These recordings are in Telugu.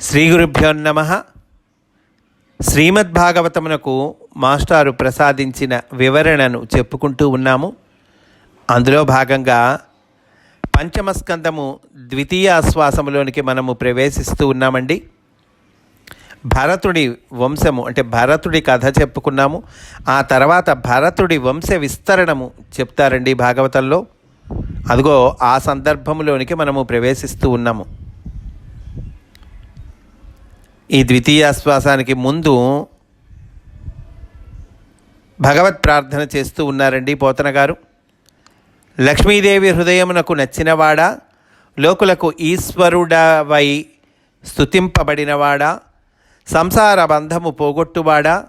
శ్రీ గురుభ్యో నమ. శ్రీమద్భాగవతమునకు మాస్టారు ప్రసాదించిన వివరణను చెప్పుకుంటూ ఉన్నాము. అందులో భాగంగా పంచమస్కందము ద్వితీయ ఆశ్వాసములోనికి మనము ప్రవేశిస్తూ ఉన్నామండి. భరతుడి వంశము అంటే భరతుడి కథ చెప్పుకున్నాము. ఆ తర్వాత భరతుడి వంశ విస్తరణము చెప్తారండి భాగవతంలో. అదిగో ఆ సందర్భంలోనికి మనము ప్రవేశిస్తూ ఉన్నాము. ఈ ద్వితీయాశ్వాసానికి ముందు భగవత్ ప్రార్థన చేస్తూ ఉన్నారండి పోతన గారు. లక్ష్మీదేవి హృదయమునకు నచ్చినవాడా? లోకులకు ఈశ్వరుడవై స్తుతింపబడినవాడా? సంసార బంధము పోగొట్టువాడా?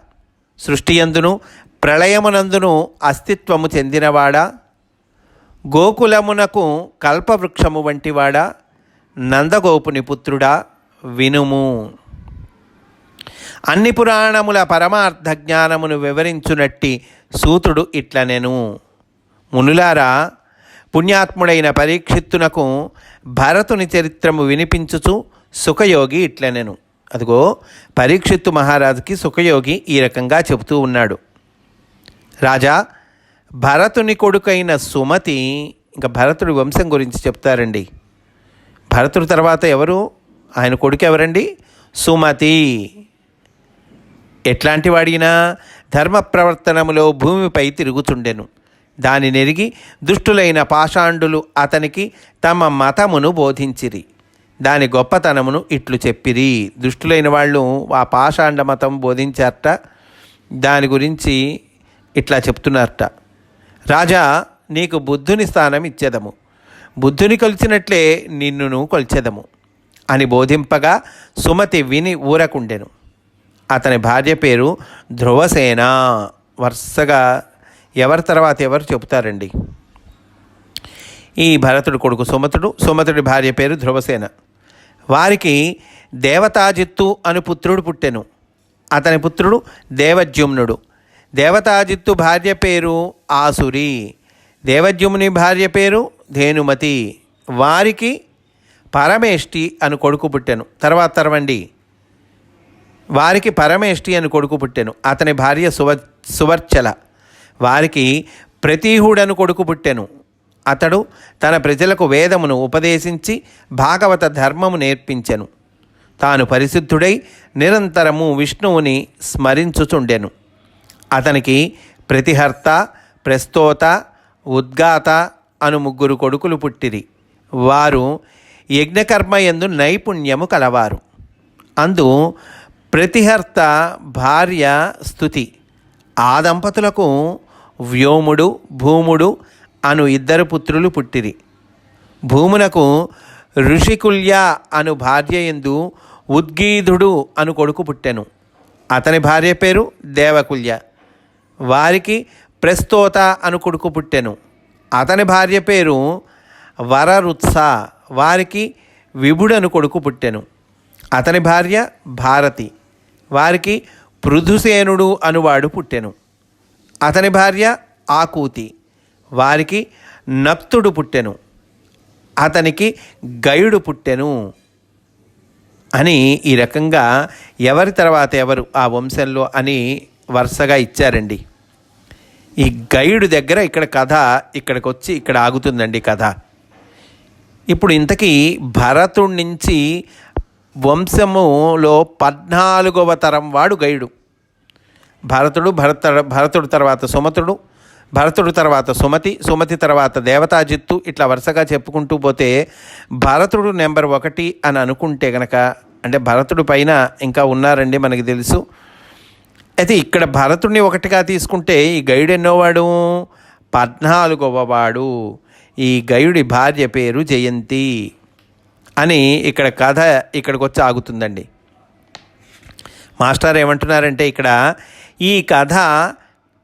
సృష్టియందును ప్రళయమునందును అస్తిత్వము చెందినవాడా? గోకులమునకు కల్పవృక్షము వంటివాడా? నందగోపుని పుత్రుడా? వినుము. అన్ని పురాణముల పరమార్థ జ్ఞానమును వివరించునట్టి సూతుడు ఇట్లనెను. మునులారా పుణ్యాత్ముడైన పరీక్షిత్తునకు భరతుని చరిత్రము వినిపించుచు సుఖయోగి ఇట్లనెను. అదిగో పరీక్షిత్తు మహారాజుకి సుఖయోగి ఈ రకంగా చెబుతూ ఉన్నాడు. రాజా భరతుని కొడుకైన సుమతి ఇంకా భరతుడి వంశం గురించి చెప్తారండి. భరతుడి తర్వాత ఎవరు? ఆయన కొడుకు ఎవరండి సుమతి. ఎట్లాంటి వాడినా ధర్మ ప్రవర్తనములో భూమిపై తిరుగుతుండెను. దాని నెరిగి దుష్టులైన పాషాండులు అతనికి తమ మతమును బోధించిరి. దాని గొప్పతనమును ఇట్లు చెప్పిరి. దుష్టులైన వాళ్ళు ఆ పాషాండ మతం బోధించారట. దాని గురించి ఇట్లా చెప్తున్నారట. రాజా నీకు బుద్ధుని స్థానం ఇచ్చేదము. బుద్ధుని కొలిచినట్లే నిన్నును కొలిచెదము అని బోధింపగా సుమతి విని ఊరకుండెను. అతని భార్య పేరు ధ్రువసేన. వరుసగా ఎవరి తర్వాత ఎవరు చెబుతారండి? ఈ భరతుడు కొడుకు సుమతుడు సుమతుడి భార్య పేరు ధ్రువసేన. వారికి దేవతాజిత్తు అని పుత్రుడు పుట్టెను. అతని పుత్రుడు దేవజ్యుమ్నుడు. దేవతాజిత్తు భార్య పేరు ఆసురి. దేవజ్యుముని భార్య పేరు ధేనుమతి. వారికి పరమేష్టి అని కొడుకు పుట్టెను. తర్వాత తర్వండి. వారికి పరమేష్టి అని కొడుకు పుట్టెను. అతని భార్య సువ సువర్చల. వారికి ప్రతీహుడను కొడుకు పుట్టెను. అతడు తన ప్రజలకు వేదమును ఉపదేశించి భాగవత ధర్మము నేర్పించెను. తాను పరిశుద్ధుడై నిరంతరము విష్ణువుని స్మరించుచుండెను. అతనికి ప్రతిహర్త ప్రస్తోత ఉద్గాత అను ముగ్గురు కొడుకులు పుట్టిరి. వారు యజ్ఞకర్మ ఎందు నైపుణ్యము కలవారు. అందు ప్రతిహర్త భార్య స్థుతి ఆ దంపతులకు వ్యోముడు భూముడు అను ఇద్దరు పుత్రులు పుట్టిరి. భూమునకు ఋషికుల్య అను భార్య ఎందు ఉద్గీధుడు అను కొడుకు పుట్టెను. అతని భార్య పేరు దేవకుల్య. వారికి ప్రస్తోత అను కొడుకు పుట్టెను. అతని భార్య పేరు వరరుత్స. వారికి విభుడను కొడుకు పుట్టెను. అతని భార్య భారతి. వారికి పృథుసేనుడు అనువాడు పుట్టెను. అతని భార్య ఆకూతి. వారికి నప్తుడు పుట్టెను. అతనికి గయుడు పుట్టెను అని ఈ రకంగా ఎవరి తర్వాత ఎవరు ఆ వంశంలో అని వరుసగా ఇచ్చారండి. ఈ గైడు దగ్గర ఇక్కడ కథ ఇక్కడికి వచ్చి ఇక్కడ ఆగుతుందండి కథ. ఇప్పుడు ఇంతకీ భరతుడి నుంచి వంశములో పద్నాలుగవ తరం వాడు గైడు భరతుడు భరత భరతుడు తర్వాత సుమతుడు భరతుడు తర్వాత సుమతి సుమతి తర్వాత దేవతాజిత్తు ఇట్లా వరుసగా చెప్పుకుంటూ పోతే భరతుడు నెంబర్ ఒకటి అని అనుకుంటే గనక అంటే భరతుడు పైన ఇంకా ఉన్నారండి మనకి తెలుసు. అయితే ఇక్కడ భరతుడిని ఒకటిగా తీసుకుంటే ఈ గైడ్ ఎన్నోవాడు? పద్నాలుగవ వాడు. ఈ గైడి భార్య పేరు జయంతి. అని ఇక్కడ కథ ఇక్కడికి వచ్చి ఆగుతుందండి. మాస్టర్ ఏమంటున్నారంటే ఇక్కడ ఈ కథ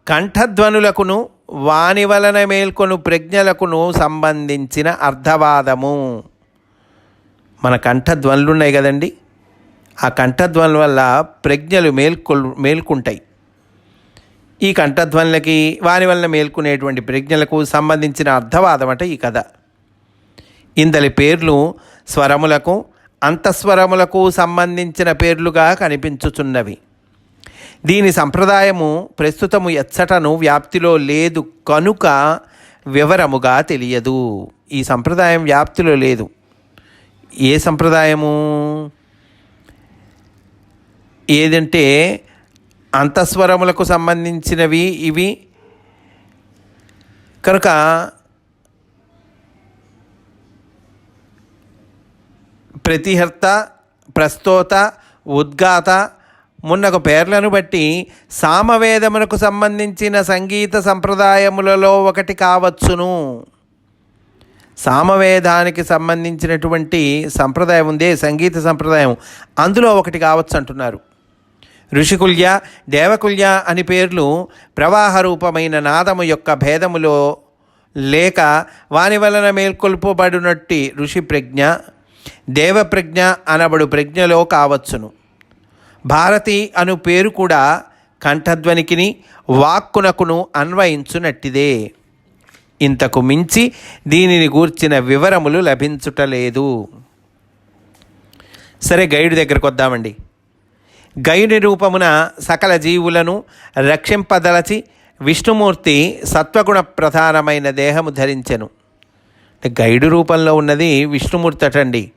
కంఠధ్వనులకును వాని వలన మేల్కొను ప్రజ్ఞలకును సంబంధించిన అర్థవాదము. మన కంఠధ్వనులు ఉన్నాయి కదండి. ఆ కంఠధ్వనుల వల్ల ప్రజ్ఞలు మేల్కొల్ మేల్కుంటాయి. ఈ కంఠధ్వనులకి వాని వలన మేల్కొనేటువంటి ప్రజ్ఞలకు సంబంధించిన అర్థవాదం అంటే ఈ కథ. ఇందలి పేర్లు స్వరములకు అంతఃస్వరములకు సంబంధించిన పేర్లుగా కనిపించుచున్నవి. దీని సంప్రదాయము ప్రస్తుతము ఎచ్చటను వ్యాప్తిలో లేదు కనుక వివరముగా తెలియదు. ఈ సంప్రదాయం వ్యాప్తిలో లేదు. ఏ సంప్రదాయము? ఏదంటే అంతఃస్వరములకు సంబంధించినవి ఇవి. కనుక ప్రతిహర్త ప్రస్తోత ఉద్గాత మున్నకు పేర్లను బట్టి సామవేదమునకు సంబంధించిన సంగీత సంప్రదాయములలో ఒకటి కావచ్చును. సామవేదానికి సంబంధించినటువంటి సంప్రదాయం ఉందే సంగీత సంప్రదాయం. అందులో ఒకటి కావచ్చు అంటున్నారు. ఋషికుల్య దేవకుల్య అని పేర్లు ప్రవాహ రూపమైన నాదము యొక్క భేదములో లేక వాని వలన మేల్కొల్పబడినట్టి ఋషి ప్రజ్ఞ దేవప్రజ్ఞ అనబడు ప్రజ్ఞలో కావచ్చును. భారతి అను పేరు కూడా కంఠధ్వనికిని వాక్కునకును అన్వయించునట్టిదే. ఇంతకు మించి దీనిని గూర్చిన వివరములు లభించుటలేదు. సరే గైడు దగ్గరకు వద్దామండి. గైని రూపమున సకల జీవులను రక్షింపదలచి విష్ణుమూర్తి సత్వగుణ ప్రధానమైన దేహము ధరించెను. గైడు రూపంలో ఉన్నది విష్ణుమూర్తి అటండి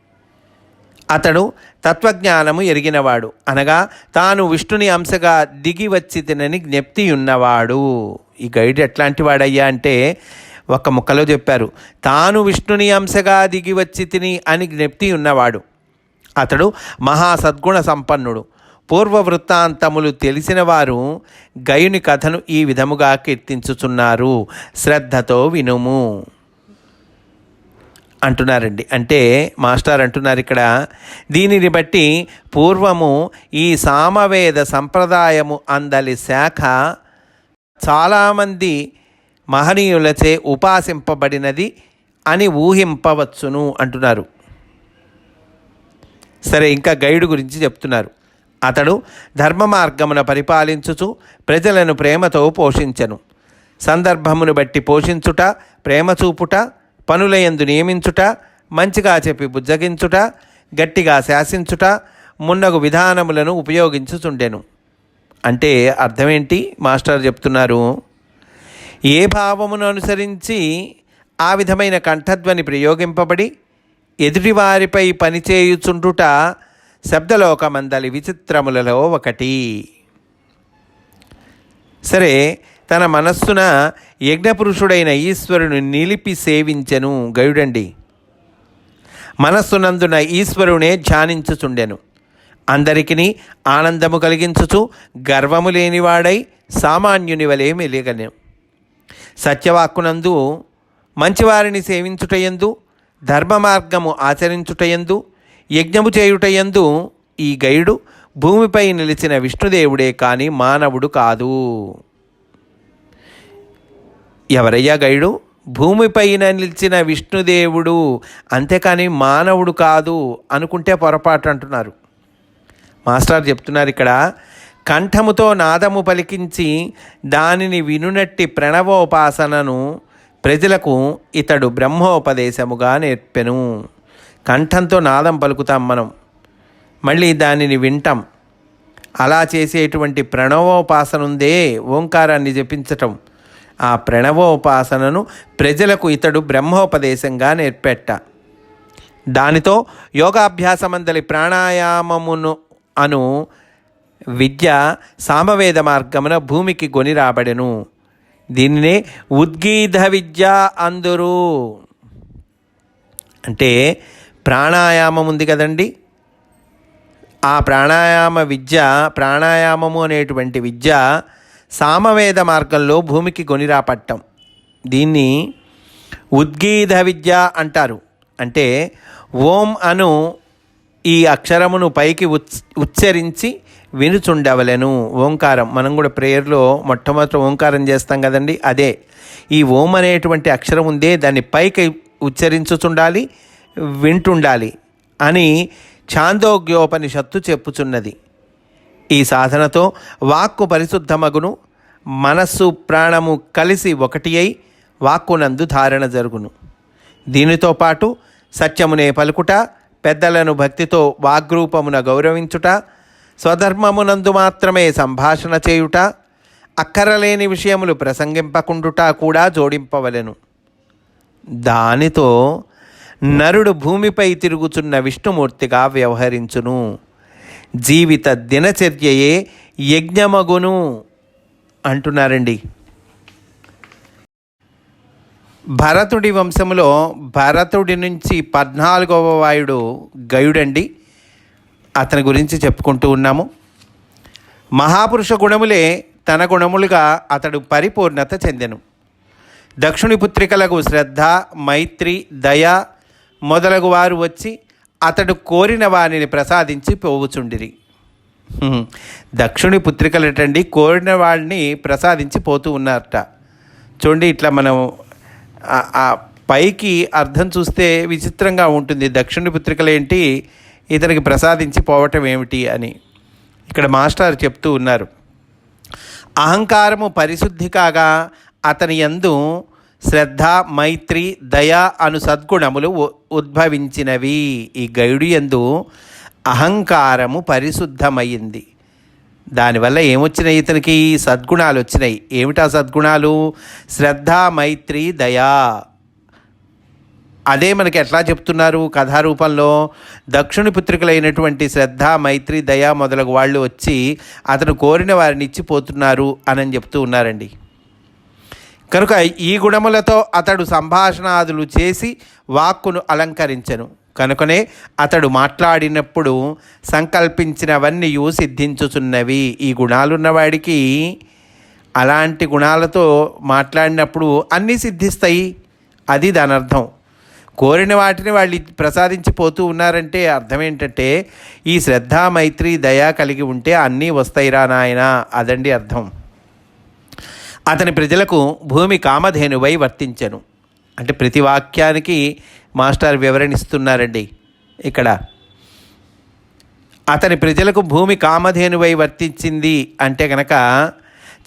అతడు తత్వజ్ఞానము ఎరిగినవాడు. అనగా తాను విష్ణుని అంశగా దిగి వచ్చి తినని జ్ఞప్తి ఉన్నవాడు ఈ గైడ్ ఎట్లాంటి వాడయ్యా అంటే ఒక ముక్కలో చెప్పారు. తాను విష్ణుని అంశగా దిగి వచ్చి తిని అని జ్ఞప్తి ఉన్నవాడు అతడు మహాసద్గుణ సంపన్నుడు. పూర్వ వృత్తాంతములు తెలిసిన వారు గయుని కథను ఈ విధముగా కీర్తించుచున్నారు. శ్రద్ధతో వినుము. అంటున్నారండి. అంటే మాస్టర్ అంటున్నారు ఇక్కడ దీనిని బట్టి పూర్వము ఈ సామవేద సంప్రదాయము అందలి శాఖ చాలామంది మహనీయులచే ఉపాసింపబడినది అని ఊహింపవచ్చును అంటున్నారు. సరే ఇంకా గైడు గురించి చెప్తున్నారు. అతడు ధర్మ మార్గమున పరిపాలించుచు ప్రజలను ప్రేమతో పోషించను. సందర్భమును బట్టి పోషించుట ప్రేమ చూపుట పనులయందు నియమించుట మంచిగా చెప్పి బుజ్జగించుట గట్టిగా శాసించుట మున్నగు విధానములను ఉపయోగించుచుండెను. అంటే అర్థమేంటి? మాస్టర్ చెప్తున్నారు ఏ భావమును అనుసరించి ఆ విధమైన కంఠధ్వని ప్రయోగింపబడి ఎదుటివారిపై పనిచేయుచుండుట శబ్దలోకమందలి విచిత్రములలో ఒకటి. సరే తన మనస్సున యజ్ఞపురుషుడైన ఈశ్వరుని నిలిపి సేవించెను గయుడండి. మనస్సునందున ఈశ్వరునే ధ్యానించుచుండెను. అందరికిని ఆనందము కలిగించుచు గర్వము లేనివాడై సామాన్యుని వలె మెలిగను సత్యవాక్కునందు మంచివారిని సేవించుటయందు ధర్మ మార్గము ఆచరించుటయందు యజ్ఞము చేయుటయందు ఈ గయుడు భూమిపై నిలిచిన విష్ణుదేవుడే కాని మానవుడు కాదు. ఎవరయ్యా గైడు భూమిపైన నిలిచిన విష్ణుదేవుడు అంతేకాని మానవుడు కాదు అనుకుంటే పొరపాటు అంటున్నారు మాస్టర్ చెప్తున్నారు ఇక్కడ కంఠముతో నాదము పలికించి దానిని వినునట్టి ప్రణవోపాసనను ప్రజలకు ఇతడు బ్రహ్మోపదేశముగా నేర్పెను. కంఠంతో నాదం పలుకుతాం మనం. మళ్ళీ దానిని వింటాం. అలా చేసేటువంటి ప్రణవోపాసన ఉందే ఓంకారాన్ని జపించటం. ఆ ప్రణవోపాసనను ప్రజలకు ఇతడు బ్రహ్మోపదేశంగా నేర్పెట్ట. దానితో యోగాభ్యాసమందలి ప్రాణాయామమును అను విద్య సామవేద మార్గమున భూమికి గొని రాబడెను. దీనినే ఉద్గీత విద్య అందరూ. అంటే ప్రాణాయామం ఉంది కదండి. ఆ ప్రాణాయామ విద్య ప్రాణాయామము అనేటువంటి విద్య సామవేద మార్గంలో భూమికి గొనిరాపట్టం. దీన్ని ఉద్గీధ విద్య అంటారు. అంటే ఓం అను ఈ అక్షరమును పైకి ఉచ్ ఉచ్చరించి వినుచుండవలెను. ఓంకారం. మనం కూడా ప్రేయర్లో మొట్టమొదట ఓంకారం చేస్తాం కదండి అదే. ఈ ఓం అనేటువంటి అక్షరం ఉందే దాన్ని పైకి ఉచ్చరించుచుండాలి వింటుండాలి అని ఛాందోగ్యోపనిషత్తు చెప్పుచున్నది. ఈ సాధనతో వాక్కు పరిశుద్ధమగును మనస్సు ప్రాణము కలిసి ఒకటి అయి వాక్కునందు ధారణ జరుగును. దీనితో పాటు సత్యమునే పలుకుట పెద్దలను భక్తితో వాగ్రూపమున గౌరవించుట స్వధర్మమునందు మాత్రమే సంభాషణ చేయుట అక్కరలేని విషయములు ప్రసంగింపకుండుట కూడా జోడింపవలెను. దానితో నరుడు భూమిపై తిరుగుచున్న విష్ణుమూర్తిగా వ్యవహరించును. జీవిత దినచర్యయే యజ్ఞమగును అంటున్నారండి. భరతుడి వంశములో భరతుడి నుంచి పద్నాలుగవ వాయుడు గయుడండి. అతని గురించి చెప్పుకుంటూ ఉన్నాము. మహాపురుష గుణములే తన గుణములుగా అతడు పరిపూర్ణత చెందెను. దక్షిణి పుత్రికలకు శ్రద్ధ మైత్రి దయ మొదలగు వారు వచ్చి అతడు కోరిన వారిని ప్రసాదించి పోవుచుండిరి. హ్మ్. దక్షుని పుత్రికలటండి కోరిన వాడిని ప్రసాదించి పోతూ ఉన్నారట. చూడండి ఇట్లా మనం ఆ- ఆ పైకి అర్థం చూస్తే విచిత్రంగా ఉంటుంది. దక్షిణ పుత్రికలు ఏంటి ఇతనికి ప్రసాదించి పోవటం ఏమిటి అని. ఇక్కడ మాస్టర్ చెప్తూ ఉన్నారు. అహంకారము పరిశుద్ధి కాగా అతని యందు శ్రద్ధ మైత్రి దయ అను సద్గుణములు ఉ- ఉద్భవించినవి. ఈ గైడు యందు అహంకారము పరిశుద్ధమైంది. దానివల్ల ఏమొచ్చినాయి ఇతనికి? సద్గుణాలు వచ్చినాయి ఏమిటా సద్గుణాలు? శ్రద్ధ మైత్రి దయా. అదే మనకి ఎట్లా చెప్తున్నారు కథారూపంలో? దక్షిణ పుత్రికలైనటువంటి శ్రద్ధ మైత్రి దయ మొదలగు వాళ్ళు వచ్చి అతను కోరిన వారిని ఇచ్చిపోతున్నారు అని చెప్తూ ఉన్నారండి. కనుక ఈ గుణములతో అతడు సంభాషణాదులు చేసి వాక్కును అలంకరించను. కనుకనే అతడు మాట్లాడినప్పుడు సంకల్పించినవన్నీ సిద్ధించుచున్నవి. ఈ గుణాలున్నవాడికి అలాంటి గుణాలతో మాట్లాడినప్పుడు అన్నీ సిద్ధిస్తాయి. అది దాని అర్థం కోరిన వాటిని వాళ్ళు ప్రసాదించి పోతూ ఉన్నారంటే అర్థం ఏంటంటే ఈ శ్రద్ధ మైత్రి దయ కలిగి ఉంటే అన్నీ వస్తాయిరా నాయన. అదండి అర్థం. అతని ప్రజలకు భూమి కామధేనువై వర్తించను. అంటే ప్రతి వాక్యానికి మాస్టర్ వివరణిస్తున్నారండి ఇక్కడ. అతని ప్రజలకు భూమి కామధేనువై వర్తించింది అంటే గనక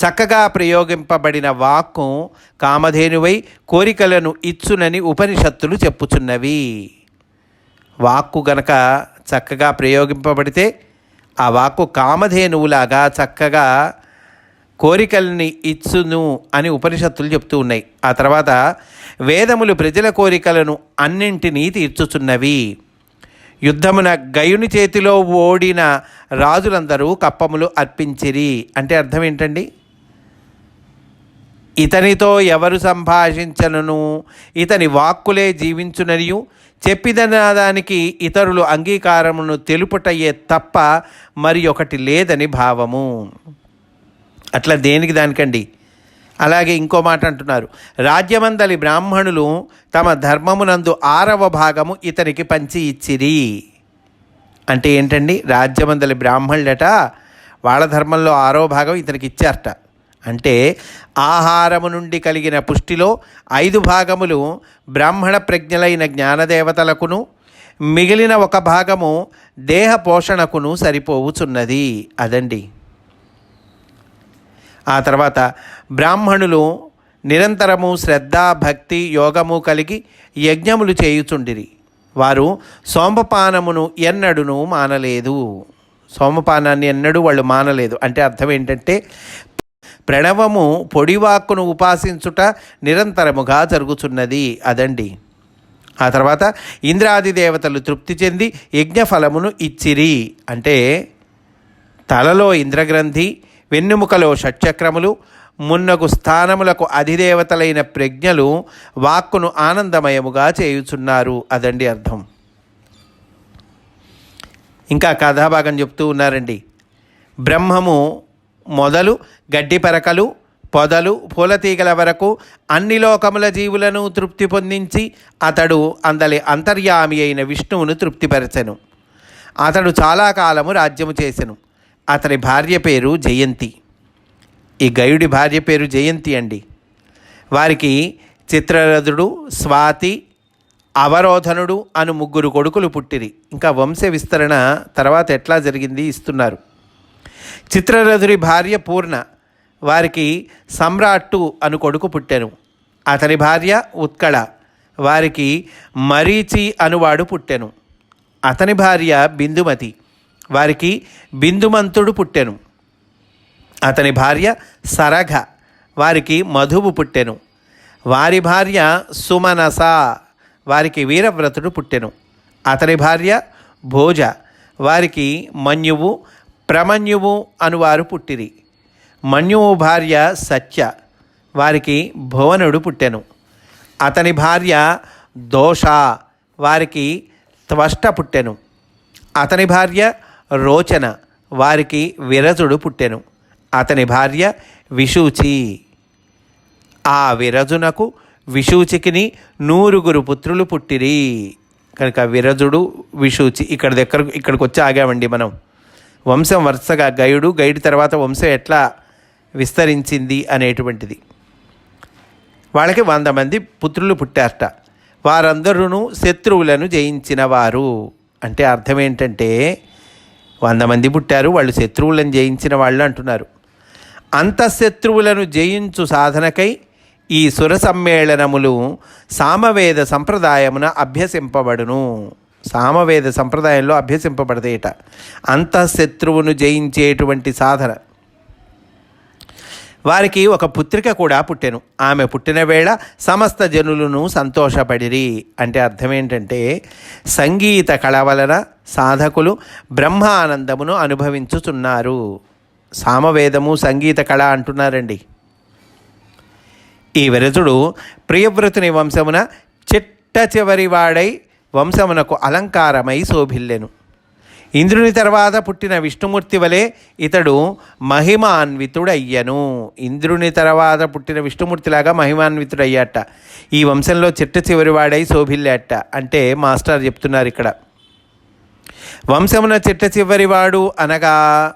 చక్కగా ప్రయోగింపబడిన వాక్కు కామధేనువై కోరికలను ఇచ్చునని ఉపనిషత్తులు చెప్పుచున్నవి. వాక్కు గనక చక్కగా ప్రయోగింపబడితే ఆ వాక్కు కామధేనువులాగా చక్కగా కోరికల్ని ఇచ్చును అని ఉపనిషత్తులు చెప్తూ ఉన్నాయి. ఆ తర్వాత వేదములు ప్రజల కోరికలను అన్నింటినీ తీర్చుచున్నవి. యుద్ధమున గయుని చేతిలో ఓడిన రాజులందరూ కప్పములు అర్పించిరి. అంటే అర్థం ఏంటండి? ఇతనితో ఎవరు సంభాషించనును? ఇతని వాక్కులే జీవించుననియు. చెప్పిదనాదానికి ఇతరులు అంగీకారమును తెలుపుటయ్యే తప్ప మరి ఒకటి లేదని భావము. అట్లా దేనికి దానికండి? అలాగే ఇంకో మాట అంటున్నారు. రాజ్యమందలి బ్రాహ్మణులు తమ ధర్మమునందు ఆరవ భాగము ఇతనికి పంచి ఇచ్చిరి. అంటే ఏంటండి? రాజ్యమందలి బ్రాహ్మణులట వాళ్ళ ధర్మంలో ఆరో భాగం ఇతనికి ఇచ్చారట. అంటే ఆహారము నుండి కలిగిన పుష్టిలో ఐదు భాగములు బ్రాహ్మణ ప్రజ్ఞలైన జ్ఞానదేవతలకును మిగిలిన ఒక భాగము దేహ పోషణకును సరిపోవుచున్నది. అదండి. ఆ తర్వాత బ్రాహ్మణులు నిరంతరము శ్రద్ధ భక్తి యోగము కలిగి యజ్ఞములు చేయుచుండిరి. వారు సోమపానమును ఎన్నడును మానలేదు. సోమపానాన్ని ఎన్నడూ వాళ్ళు మానలేదు. అంటే అర్థం ఏంటంటే ప్రణవము పొడివాక్కును ఉపాసించుట నిరంతరముగా జరుగుతున్నది అదండి. ఆ తర్వాత ఇంద్రాది దేవతలు తృప్తి చెంది యజ్ఞఫలమును ఇచ్చిరి. అంటే తలలో ఇంద్రగ్రంథి వెన్నెముకలో షట్చక్రములు మున్నగు స్థానములకు అధిదేవతలైన ప్రజ్ఞలు వాక్కును ఆనందమయముగా చేయుచున్నారు. అదండి అర్థం. ఇంకా కథాభాగం చెప్తూ ఉన్నారండి. బ్రహ్మము మొదలు గడ్డి పరకలు పొదలు పూలతీగల వరకు అన్ని లోకముల జీవులను తృప్తి పొందించి అతడు అందలి అంతర్యామి అయిన విష్ణువును తృప్తిపరచెను. అతడు చాలా కాలము రాజ్యము చేసెను. అతని భార్య పేరు జయంతి. ఈ గయుడి భార్య పేరు జయంతి అండి. వారికి చిత్రరథుడు స్వాతి అవరోధనుడు అను ముగ్గురు కొడుకులు పుట్టిరి. ఇంకా వంశ విస్తరణ తర్వాత ఎట్లా జరిగింది ఇస్తున్నారు. చిత్రరథుడి భార్య పూర్ణ వారికి సమ్రాట్టు అను కొడుకు పుట్టెను. అతని భార్య ఉత్కళ వారికి మరీచి అనువాడు పుట్టెను. అతని భార్య బిందుమతి వారికి బిందుమంతుడు పుట్టెను. అతని భార్య సరఘ వారికి మధువు పుట్టెను. వారి భార్య సుమనస వారికి వీరవ్రతుడు పుట్టెను. అతని భార్య భోజ వారికి మన్యువు ప్రమన్యువు అనువారు పుట్టిరి. మన్యువు భార్య సత్య వారికి భువనుడు పుట్టెను. అతని భార్య దోష వారికి త్వష్ట పుట్టెను. అతని భార్య రోచన. వారికి విరజుడు పుట్టెను. అతని భార్య విషూచి. ఆ విరజునకు విషూచికిని నూరుగురు పుత్రులు పుట్టిరి. కనుక విరజుడు విషూచి ఇక్కడ దగ్గర ఇక్కడికి వచ్చి ఆగామండి మనం. వంశం వరుసగా గైడు గైడు తర్వాత వంశం ఎట్లా విస్తరించింది అనేటువంటిది. వాళ్ళకి వంద మంది పుత్రులు పుట్టారట. వారందరూ శత్రువులను జయించినవారు. అంటే అర్థం ఏంటంటే వంద మంది పుట్టారు వాళ్ళు శత్రువులను జయించిన వాళ్ళు అంటున్నారు. అంతఃశత్రువులను జయించు సాధనకై ఈ సుర సమ్మేళనములు సామవేద సంప్రదాయమున అభ్యసింపబడును. సామవేద సంప్రదాయంలో అభ్యసింపబడతాయట అంతఃశత్రువును జయించేటువంటి సాధన. వారికి ఒక పుత్రిక కూడా పుట్టెను. ఆమె పుట్టిన వేళ సమస్త జనులను సంతోషపడిరి. అంటే అర్థం ఏంటంటే సంగీత కళ వలన సాధకులు బ్రహ్మానందమును అనుభవించుచున్నారు. సామవేదము సంగీత కళ అంటున్నారండి. ఈ విరజుడు ప్రియవ్రతుని వంశమున చిట్ట చివరి వాడై వంశమునకు అలంకారమై శోభిల్లెను. ఇంద్రుని తర్వాత పుట్టిన విష్ణుమూర్తి వలె ఇతడు మహిమాన్వితుడయ్యను. ఇంద్రుని తర్వాత పుట్టిన విష్ణుమూర్తిలాగా మహిమాన్వితుడయ్యాట. ఈ వంశంలో చిట్ట చివరి వాడై శోభిల్లాట. అంటే మాస్టర్ చెప్తున్నారు ఇక్కడ. వంశమున చిట్ట చివరి వాడు అనగా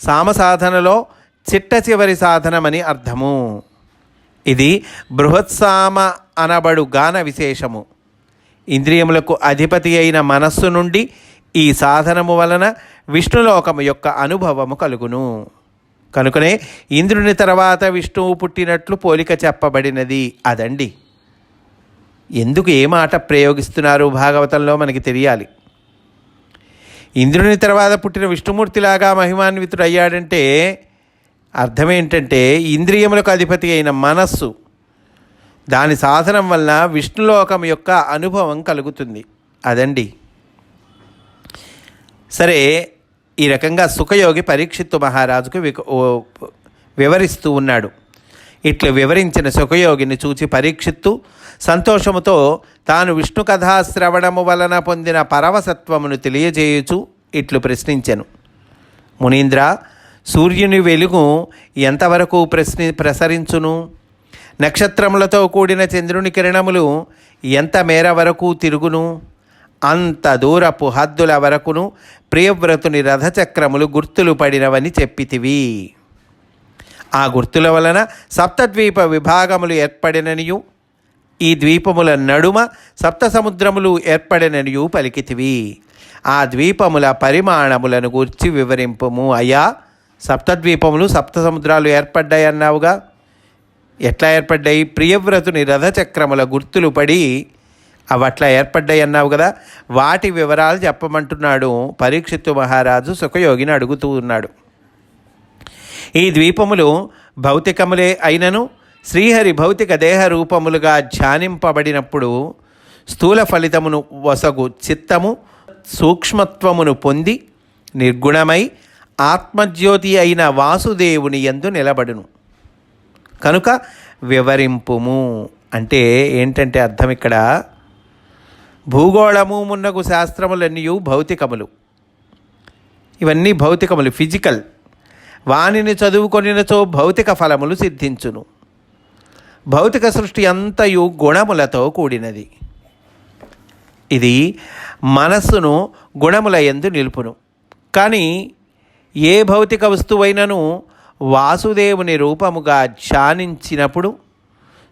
సామసాధనలో చిట్ట చివరి సాధనమని అర్థము. ఇది బృహత్సామ అనబడు గాన విశేషము. ఇంద్రియములకు అధిపతి అయిన మనస్సు నుండి ఈ సాధనము వలన విష్ణులోకము యొక్క అనుభవము కలుగును. కనుకనే ఇంద్రుని తర్వాత విష్ణువు పుట్టినట్లు పోలిక చెప్పబడినది అదండి. ఎందుకు ఏ మాట ప్రయోగిస్తున్నారు భాగవతంలో మనకి తెలియాలి. ఇంద్రుని తర్వాత పుట్టిన విష్ణుమూర్తిలాగా మహిమాన్వితుడు అయ్యాడంటే అర్థం ఏంటంటే ఇంద్రియములకు అధిపతి అయిన మనస్సు దాని సాధనం వలన విష్ణులోకం యొక్క అనుభవం కలుగుతుంది. అదండి. సరే ఈ రకంగా సుఖయోగి పరీక్షిత్తు మహారాజుకు వివరిస్తూ ఉన్నాడు. ఇట్లు వివరించిన సుఖయోగిని చూచి పరీక్షిత్తు సంతోషముతో తాను విష్ణు కథాశ్రవణము వలన పొందిన పరవసత్వమును తెలియజేయుచు ఇట్లు ప్రశ్నించెను. మునీంద్ర సూర్యుని వెలుగు ఎంతవరకు ప్రశ్ని ప్రసరించును? నక్షత్రములతో కూడిన చంద్రుని కిరణములు ఎంత మేర వరకు తిరుగును? అంత దూరపు హద్దుల వరకును ప్రియవ్రతుని రథచక్రములు గుర్తులు పడినవని చెప్పితివి. ఆ గుర్తుల వలన సప్తద్వీప విభాగములు ఏర్పడిననియు ఈ ద్వీపముల నడుమ సప్త సముద్రములు ఏర్పడిననియు పలికితివి. ఆ ద్వీపముల పరిమాణములను గూర్చి వివరింపుము. అయ్యా సప్తద్వీపములు సప్త సముద్రాలు ఏర్పడ్డాయి అన్నావుగా ఎట్లా ఏర్పడ్డాయి? ప్రియవ్రతుని రథచక్రముల గుర్తులు పడి అవి అట్లా కదా. వాటి వివరాలు చెప్పమంటున్నాడు పరీక్షిత్తు మహారాజు సుఖయోగిని అడుగుతూ ఉన్నాడు. ఈ ద్వీపములు భౌతికములే అయినను శ్రీహరి భౌతిక దేహ రూపములుగా ధ్యానింపబడినప్పుడు స్థూల ఫలితమును వసగు చిత్తము సూక్ష్మత్వమును పొంది నిర్గుణమై ఆత్మజ్యోతి అయిన వాసుదేవుని యందు నిలబడును. కనుక వివరింపుము. అంటే ఏంటంటే అర్థం ఇక్కడ భూగోళము మున్నగు శాస్త్రములన్నీ భౌతికములు. ఇవన్నీ భౌతికములు ఫిజికల్. వానిని చదువుకొనినచో భౌతిక ఫలములు సిద్ధించును. భౌతిక సృష్టి అంతయు గుణములతో కూడినది. ఇది మనస్సును గుణముల ఎందు నిలుపును. కానీ ఏ భౌతిక వస్తువైనను వాసుదేవుని రూపముగా ధ్యానించినప్పుడు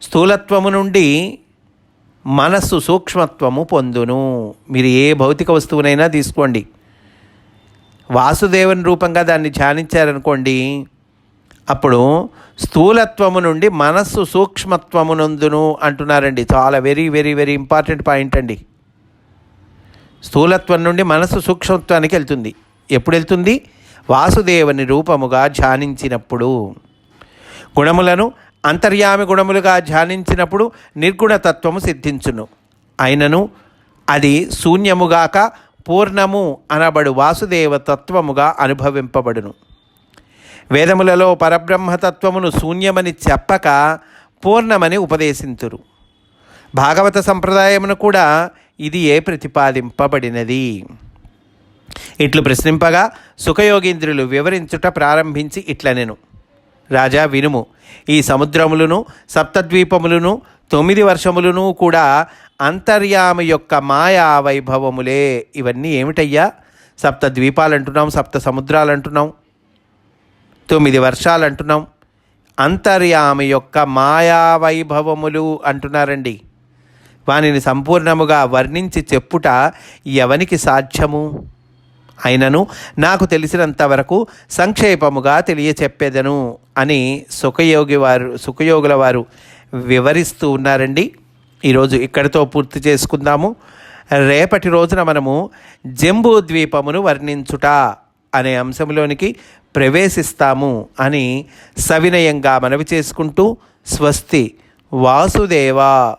స్థూలత్వము నుండి మనస్సు సూక్ష్మత్వము పొందును. మీరు ఏ భౌతిక వస్తువునైనా తీసుకోండి. వాసుదేవుని రూపంగా దాన్ని ధ్యానించారనుకోండి అప్పుడు స్థూలత్వము నుండి మనస్సు సూక్ష్మత్వమునందును అంటున్నారండి. చాలా very very very important point అండి. స్థూలత్వం నుండి మనస్సు సూక్ష్మత్వానికి వెళ్తుంది. ఎప్పుడు వెళ్తుంది? వాసుదేవుని రూపముగా ధ్యానించినప్పుడు. గుణములను అంతర్యామి గుణములుగా ధ్యానించినప్పుడు నిర్గుణతత్వము సిద్ధించును. అయినను అది శూన్యముగాక పూర్ణము అనబడు వాసుదేవ తత్వముగా అనుభవింపబడును. వేదములలో పరబ్రహ్మతత్వమును శూన్యమని చెప్పక పూర్ణమని ఉపదేశించురు భాగవత సంప్రదాయమును కూడా ఇది ఏ ప్రతిపాదింపబడినది? ఇట్లు ప్రశ్నింపగా సుఖయోగీంద్రులు వివరించుట ప్రారంభించి ఇట్లనెను. రాజా వినుము. ఈ సముద్రములను సప్తద్వీపములను తొమ్మిది వర్షములను కూడా అంతర్యామి యొక్క మాయా వైభవములే. ఇవన్నీ ఏమిటయ్యా? సప్త ద్వీపాలు అంటున్నాం సప్త సముద్రాలు అంటున్నాం తొమ్మిది వర్షాలు అంటున్నాం అంతర్యామి యొక్క మాయా వైభవములు అంటున్నారండి. వానిని సంపూర్ణముగా వర్ణించి చెప్పుట ఎవనికి సాధ్యము? అయినను నాకు తెలిసినంత వరకు సంక్షేపముగా తెలియచెప్పేదను అని సుఖయోగి వారు సుఖయోగుల వారు వివరిస్తూ ఉన్నారండి. ఈరోజు ఇక్కడితో పూర్తి చేసుకుందాము. రేపటి రోజున మనము జంబూ ద్వీపమును వర్ణించుట అనే అంశంలోనికి ప్రవేశిస్తాము అని సవినయంగా మనవి చేసుకుంటూ స్వస్తి వాసుదేవా.